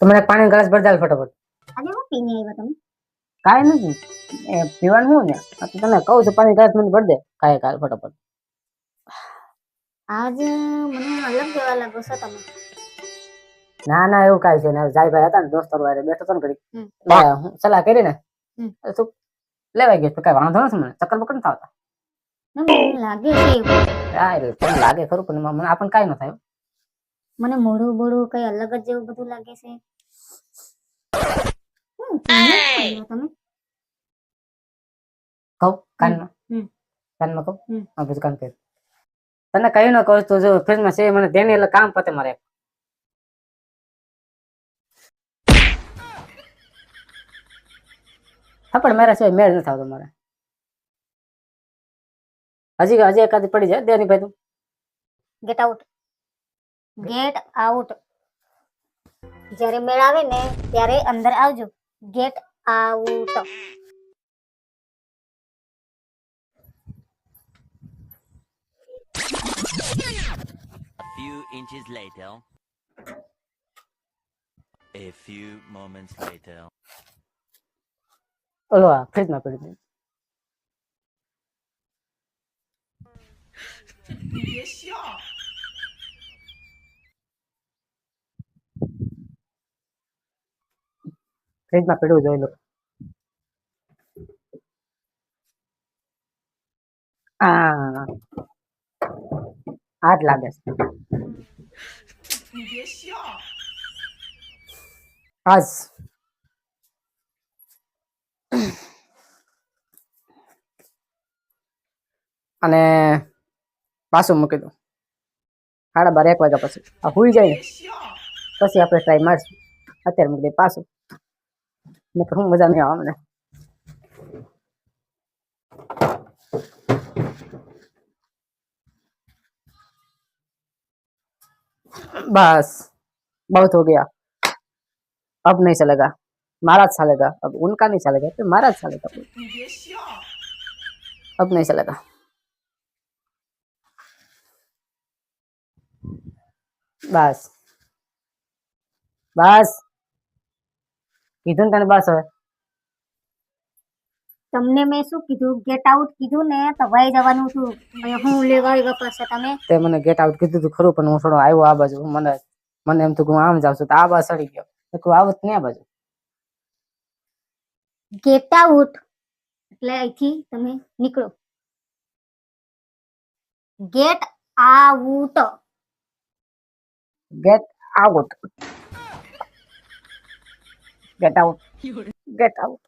તો મને પાણી ગ્લાસ ભરી ફટાફટ. આજે હું પીને આવ્યો તમે કાંઈ નથી. એ પીવાનું હું ને? આ તો તને કહું છું પાણી ગ્લાસ મને ભરી દે. કાંઈ કાલ ફટાફટ. આજ મને અલગ જેવા લાગો છો તમે. ના ના એવું કાંઈ છે ને. જાય ભાઈ હતા ને દોસ્તો વારે બેઠો તો ને ઘડી હું સલાહ કરી ને. તું લેવાઈ ગયો કઈ વાંધો નથી મને. ચક્કર બક્કર નથી આવતા. લાગે હા એટલે લાગે ખરું પણ મને આપણને કાંઈ ન થાય. મને મોઢું બોડું કઈ અલગ જ જેવું બધું લાગે છે? હું પીને આવ્યા તમે? કહું કાનમાં? કાનમાં કહું? હા બધું કામ કર તને કઈ ન કહું તું જો ફ્રીજમાં છે મને દેને એટલે કામ પતે મારે. પણ મારા સિવાય મેળ નથી આવતો મારે. હજી હજી એકાદી પડી જાય દેની ભાઈ તું. ગેટ આઉટ ગેટ આઉટ જ્યારે મેળ આવે ને ત્યારે અંદર આવજો get out few inches later. A few moments later. ઓલો આ ફ્રીજમાં પડી ગયું ફ્રીજમાં પડ્યું જોઈ લો. આ આઠ લાગે છે. આજ. અને પાછું મૂકી દઉં. સાડા બાર, એક વાગ્યા પછી. આ હુઈ જાય ને. પછી આપણે ટ્રાય મારશું. અત્યારે મૂકી દઈએ. પાછું. मैं कहूँ मज़ा नहीं आया मैंने बस बहुत हो गया अब नहीं चलेगा मारा अच्छा लगा अब उनका नहीं चलेगा तो मारा अच्छा लगा अब नहीं चलेगा बस बस કીધું ને તને બસ હવે તમને મેં શું કીધું ગેટ આઉટ કીધું ને તો વહી જવાનું હતું હવે હું લેવા આવ્યા પાછા તમે તે મને ગેટ આઉટ કીધું તું ખરું પણ હું થોડો આવ્યો આ બાજુ મને મને એમ તો હું આમ જાઉં છું તો આ બાજુ સડી ગયો તો તું આવત ને આ બાજુ ગેટ આઉટ એટલે અહીંથી તમે નીકળો get out get get out. Get out.